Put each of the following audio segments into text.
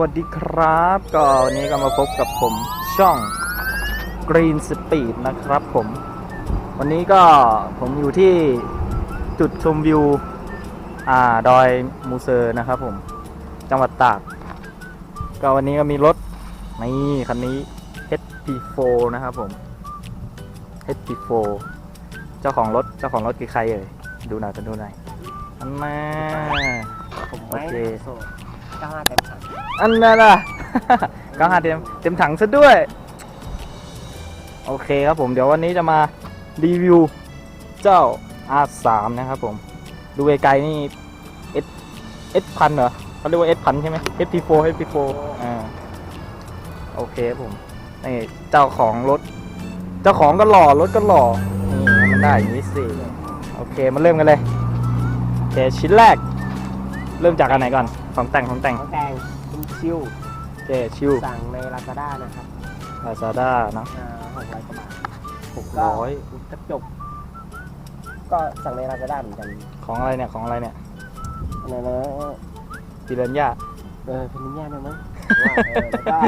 วัสดีครับ ก็วันนี้ก็มาพบกับผมช่อง Green Speed นะครับผม วันนี้ก็ผมอยู่ที่จุดชมวิว อ่าดอยมูเซอร์นะครับผม จังหวัดตาก ก็วันนี้ก็มีรถ นี่คันนี้ HP4 นะครับผม HP4 เจ้าของรถ เจ้าของรถคือใครเอ่ย ดูหน่อยกันดูหน่อยอันน่าผมโอไม่เคโสดก้าวหน้าเต็มถัง อันนั้นล่ะก็หาเต็มเต็มถังซะด้วย โอเคครับผมเดี๋ยววันนี้จะมารีวิวเจ้า R3 นะครับผม ดูไกลๆนี่ S S พันเหรอเขาเรียกว่า S พันใช่ไหม SP4 SP4 อ่าโอเคครับผมนี่เจ้าของรถ เจ้าของก็หล่อรถก็หล่อนี่มันได้อย่างนี้สิโอเคมาเริ่มกันเลยโอเคชิ้นแรก เริ่มจากอันไหนก่อนของแต่งของแต่งของแดง ชิวโอเคชิวสั่งในลาซาด้านะครับลาซาด้าเนอะอ่าหกร้อยกว่าบาท หกร้อยกระจก ก็สั่งในลาซาด้าเหมือนกันของอะไรเนี่ย ของอะไรเนี่ยอันนั้นนะปิเรนยาเออเพนนิย่าได้ไหมว่าเออแล้วก็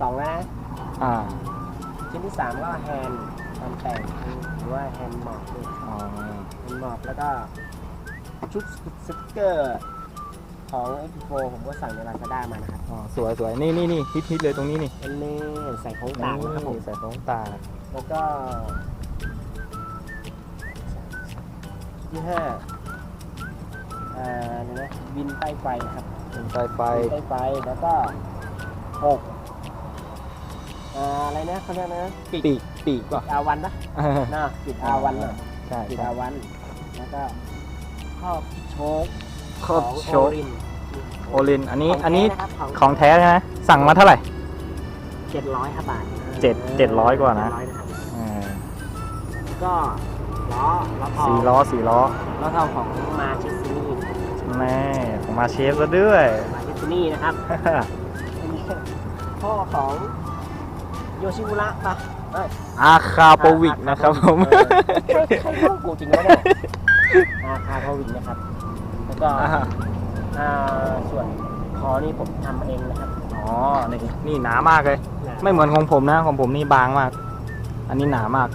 สองแล้วนะ อ่า ชิ้นที่สามก็แฮนด์ตามแต่งหรือว่าแฮนด์หมอบด้วยอ๋อ แฮนด์หมอบแล้วก็ชุดสติกเกอร์ ของ x 4 ผมก็สั่งในลาซาด้ามานะครับ อ๋อสวยสวยนี่นี่นี่ฮิตฮิตเลยตรงนี้นี่อันนี้ใส่ของต่างนะครับผมใส่ของตากแล้วก็ที่ห้าอ่าเดี๋ยวนะวินใต้ไฟนะครับเป็นไฟไฟวินใต้ไฟแล้วก็หกอ่าอะไรนะเขาเรียกนะปิดปีกปีกป่ะอาวันปะน่าปิดอาวันน่ะใช่ปิดใช่อาวัน แล้วก็ครอบโช คครอบโชว์รินโอลิน อันนี้ อันนี้ของของแท้ใช่ไหมสั่งมาเท่าไหร่เจ็ดร้อยครับบาทเจ็ดเจ็ดร้อยกว่านะเจ็ดร้อยนะครับอ่าแล้วก็ล้อล้อทองสี่ล้อสี่ล้อล้อทองของมาชิซินี่แม่ของมาเชฟซะด้วยมาชิซินี่นะครับอันนี้พ่อของโยชิมุระปะเอ้ยอาคาโปวิกนะครับผมเออใครใครเข้ากูจริงวะเนี่ยอาคาโปวิกนะครับแล้ว ก็อ่าอ่าส่วนคอนี่ผมทำเองนะครับอ๋อนี่นี่หนามากเลย ไม่เหมือนของผมนะของผมนี่บางมาก อันนี้หนามาก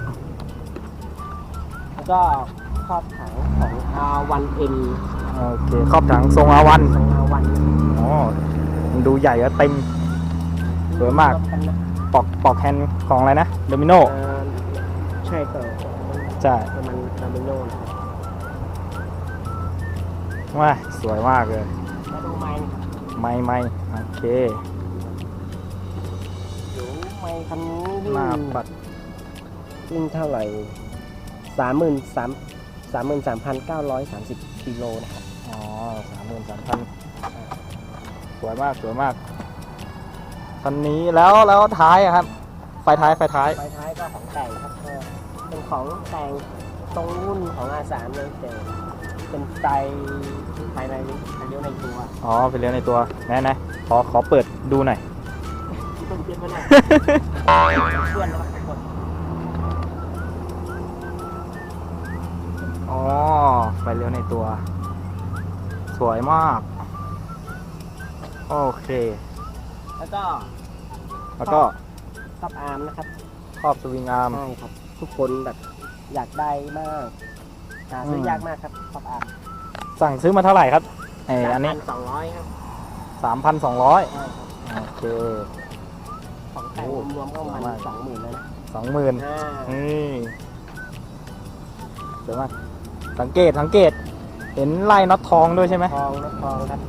แล้วก็ครอบถังของ R1N โอเคครอบถังทรงอาวันของ R1 อ๋อมันดูใหญ่แล้วเต็ม สวยมากกันนะปอกปอกแฮนด์ของอะไรนะโดมิโนเอ่อใช่ก็ใช่มันดามิโนนะครับ ว่าสวยมากเลย มาดูไม้ไม่ไม่โอเคเดี๋ยวไม้คันนี้วิ่งหน้าปัดวิ่งเท่าไหร่สามหมื่นสามสามหมื่นสามพันเก้าร้อยสามสิบกิโลนะครับ อ๋อสามหมื่นสามพันสวยมากสวยมากคันนี้แล้วแล้วท้ายอะครับ ไฟท้ายไฟท้าย ไฟท้ายก็ของแต่งครับก็เป็นของแต่ง ตรงรุ่นของ R3 เลยแต่เป็นไฟภายในภายเลี้ยวในตัวอ๋อไปเลี้ยวในตัวไหนไหนขอขอเปิดดูหน่อยที่ต้องเทียบไว้หน่อยเพื่อนนะครับทุกคนอ๋อไฟเลี้ยวในตัว สวยมาก โอเค แล้วก็แล้วก็ท็อปอาร์มนะครับครอบสวิงอาร์มใช่ครับ ทุกคนแบบ อยากได้มากหาซื้อมยากมากครับท็อปอาร์มสั่งซื้อมาเท่าไหร่ครับเอออันนี้สองร้อยครับสามพันสองร้อยใช่ครับโอเค ของแต่งโอ้รวมๆก็ประมาณสองหมื่นเลยนะสองหมื่นอ่านี่เดี๋ยวมาสังเกตสังเกต เห็นไล่น็อตทองด้วยใช่ไหม ทองนะทองครับ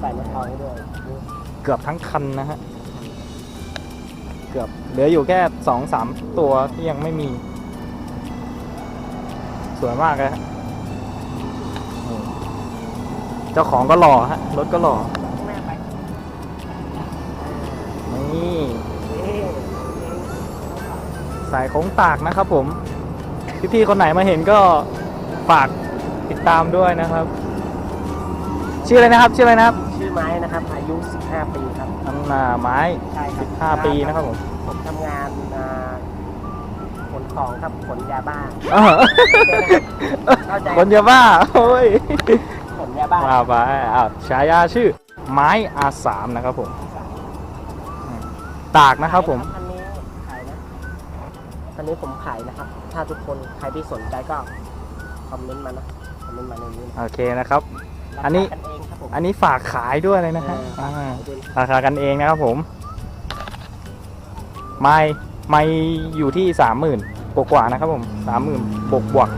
ใส่มาทองให้ด้วยเกือบทั้งคันนะฮะ เกือบเหลืออยู่แค่สองสามตัวที่ยังไม่มี สวยมากเลยฮะนี่เจ้าของก็หล่อฮะ รถก็หล่อ แม่ไปนี่เอ๊ะสายโค้งตากนะครับผม พี่ๆคนไหนมาเห็นก็ฝากติดตามด้วยนะครับ ชื่ออะไรนะครับ ชื่ออะไรนะครับชื่อไม้นะครับ อายุ 15 ปีครับน้ำนาไม้ ใช่ครับ15 ปีนะครับผม ผมทำงานอ่า ขนของครับขนยาบ้าอ้าวเข้าใจคนเยอะบ้าโอ้ยขนยาบ้ามาไปอ้าวฉายาชื่อ ไม้ R3 นะครับผมอืมตากนะครับผม อันนี้ขายนะอันนี้ผมขายนะครับ ถ้าทุกคนใครที่สนใจก็คอมเมนต์มานะคอมเมนต์มาในนี้นะโอเคนะครับราอันนี้คากันเองครับผม อันนี้ฝากขายด้วยเลยนะฮะเอออ่าเดี๋ยวดูราคากันเองนะครับผม ไม่ไม่อยู่ที่สามหมื่น กว่าๆนะครับผมสามหมื่นบวกบวก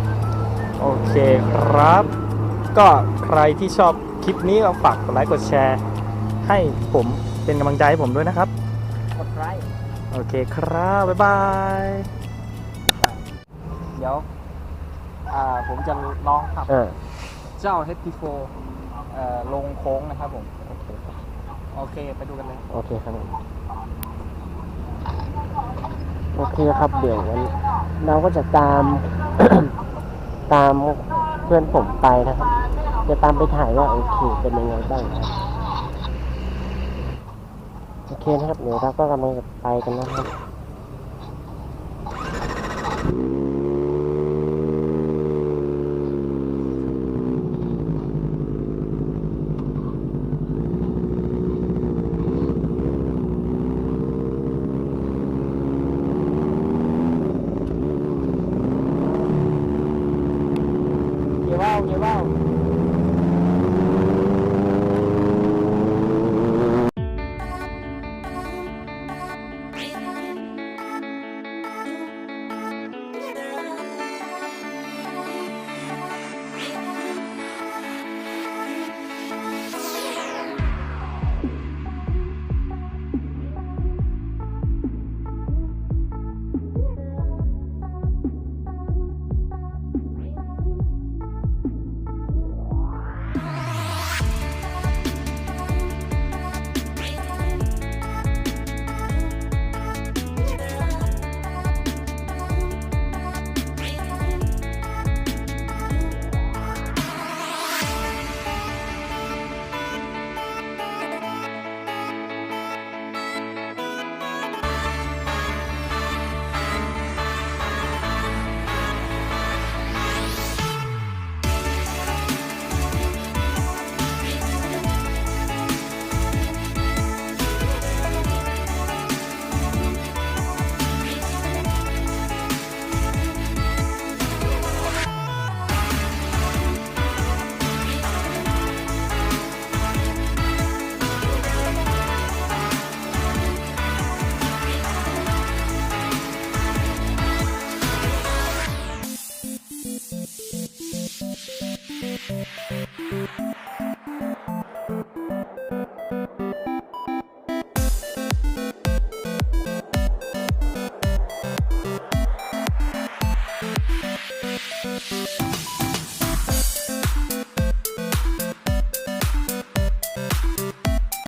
ๆโอเคครับ ก็ใครที่ชอบคลิปนี้ก็ฝากกดไลค์กดแชร์ ให้ผมเป็นกำลังใจให้ผมด้วยนะครับกดไลค์โอเคครับ บ๊ายบาย เดี๋ยว อ่า ผมจะลองขับ เออ เจ้า HP4 เอ่อลงโค้งนะครับผม โอเค ไปดูกันเลย โอเคครับผม โอเคครับเดี๋ยววันเราก็จะตาม ตามเพื่อนผมไปนะครับ จะตามไปถ่ายว่าโอเคเป็นยังไงบ้างโอเคนะครับเดี๋ยวเราก็กำลังจะไปกันนะครับ